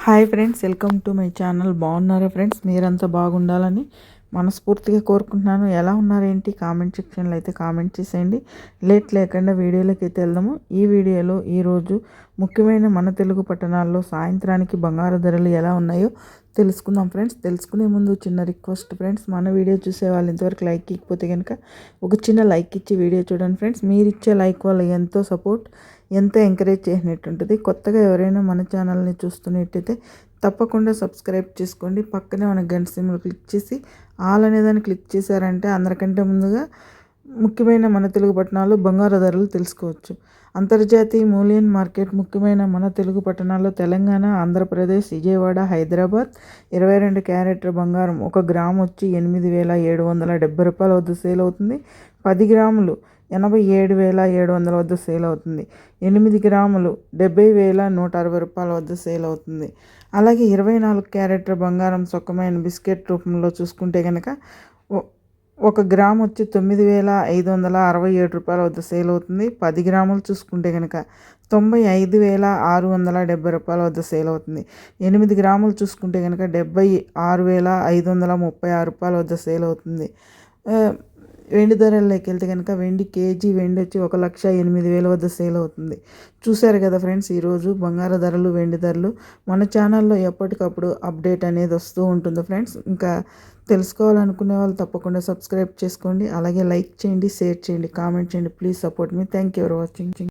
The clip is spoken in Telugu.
Hi friends welcome to my channel బాగున్నారా ఫ్రెండ్స్ మీరంతా బాగుండాలని మనస్ఫూర్తిగా కోరుకుంటున్నాను. ఎలా ఉన్నారేంటి? కామెంట్ సెక్షన్లో అయితే కామెంట్ చేసేయండి. లేట్ లేకుండా వీడియోలోకి అయితే వెళ్దాము. ఈ వీడియోలో ఈరోజు ముఖ్యమైన మన తెలుగు పట్టణాల్లో సాయంత్రానికి బంగారు ధరలు ఎలా ఉన్నాయో తెలుసుకుందాం ఫ్రెండ్స్. తెలుసుకునే ముందు చిన్న రిక్వెస్ట్ ఫ్రెండ్స్. మన వీడియో చూసే వాళ్ళు ఇంతవరకు లైక్ ఇకపోతే కనుక ఒక చిన్న లైక్ ఇచ్చి వీడియో చూడండి ఫ్రెండ్స్. మీరు ఇచ్చే లైక్ వల్ల ఎంతో సపోర్ట్ ఎంతో ఎంకరేజ్ చేసినట్టుంటుంది. కొత్తగా ఎవరైనా మన ఛానల్ని చూస్తున్నట్టయితే తప్పకుండా సబ్స్క్రైబ్ చేసుకోండి. పక్కనే మన గంట సిమ్లు క్లిక్ చేసి ఆల్ అనే దాన్ని క్లిక్ చేశారంటే అందరికంటే ముందుగా ముఖ్యమైన మన తెలుగు పట్టణాల్లో బంగారు ధరలు తెలుసుకోవచ్చు. అంతర్జాతీయ మూలియన్ మార్కెట్ ముఖ్యమైన మన తెలుగు పట్టణాల్లో తెలంగాణ ఆంధ్రప్రదేశ్ విజయవాడ హైదరాబాద్ ఇరవై రెండు క్యారెట్ల బంగారం. ఒక గ్రామ్ వచ్చి ఎనిమిది వేల ఏడు వందల డెబ్బై రూపాయల వద్ద సేల్ అవుతుంది. పది గ్రాములు ఎనభై ఏడు వేల ఏడు వందల వద్ద సేల్ అవుతుంది. ఎనిమిది గ్రాములు డెబ్బై వేల నూట అరవై రూపాయల వద్ద సేల్ అవుతుంది. అలాగే ఇరవై నాలుగు క్యారెట్ బంగారం సొక్కమైన బిస్కెట్ రూపంలో చూసుకుంటే కనుక ఒక గ్రామ్ వచ్చి తొమ్మిది వేల ఐదు వందల అరవై ఏడు రూపాయల వద్ద సేల్ అవుతుంది. పది గ్రాములు చూసుకుంటే కనుక తొంభై ఐదు వేల ఆరు వందల డెబ్బై రూపాయల వద్ద సేల్ అవుతుంది. ఎనిమిది గ్రాములు చూసుకుంటే కనుక డెబ్బై ఆరు వేల ఐదు వందల ముప్పై ఆరు రూపాయల వద్ద సేల్ అవుతుంది. వెండి ధరల్లోకి వెళ్తే కనుక వెండి కేజీ వెండి వచ్చి ఒక లక్ష ఎనిమిది వేల వద్ద సేల్ అవుతుంది. చూశారు కదా ఫ్రెండ్స్ ఈరోజు బంగారు ధరలు వెండి ధరలు మన ఛానల్లో ఎప్పటికప్పుడు అప్డేట్ అనేది వస్తూ ఉంటుంది ఫ్రెండ్స్. ఇంకా తెలుసుకోవాలనుకునే వాళ్ళు తప్పకుండా సబ్స్క్రైబ్ చేసుకోండి. అలాగే లైక్ చేయండి షేర్ చేయండి కామెంట్ చేయండి. Please support me. Thank you for watching.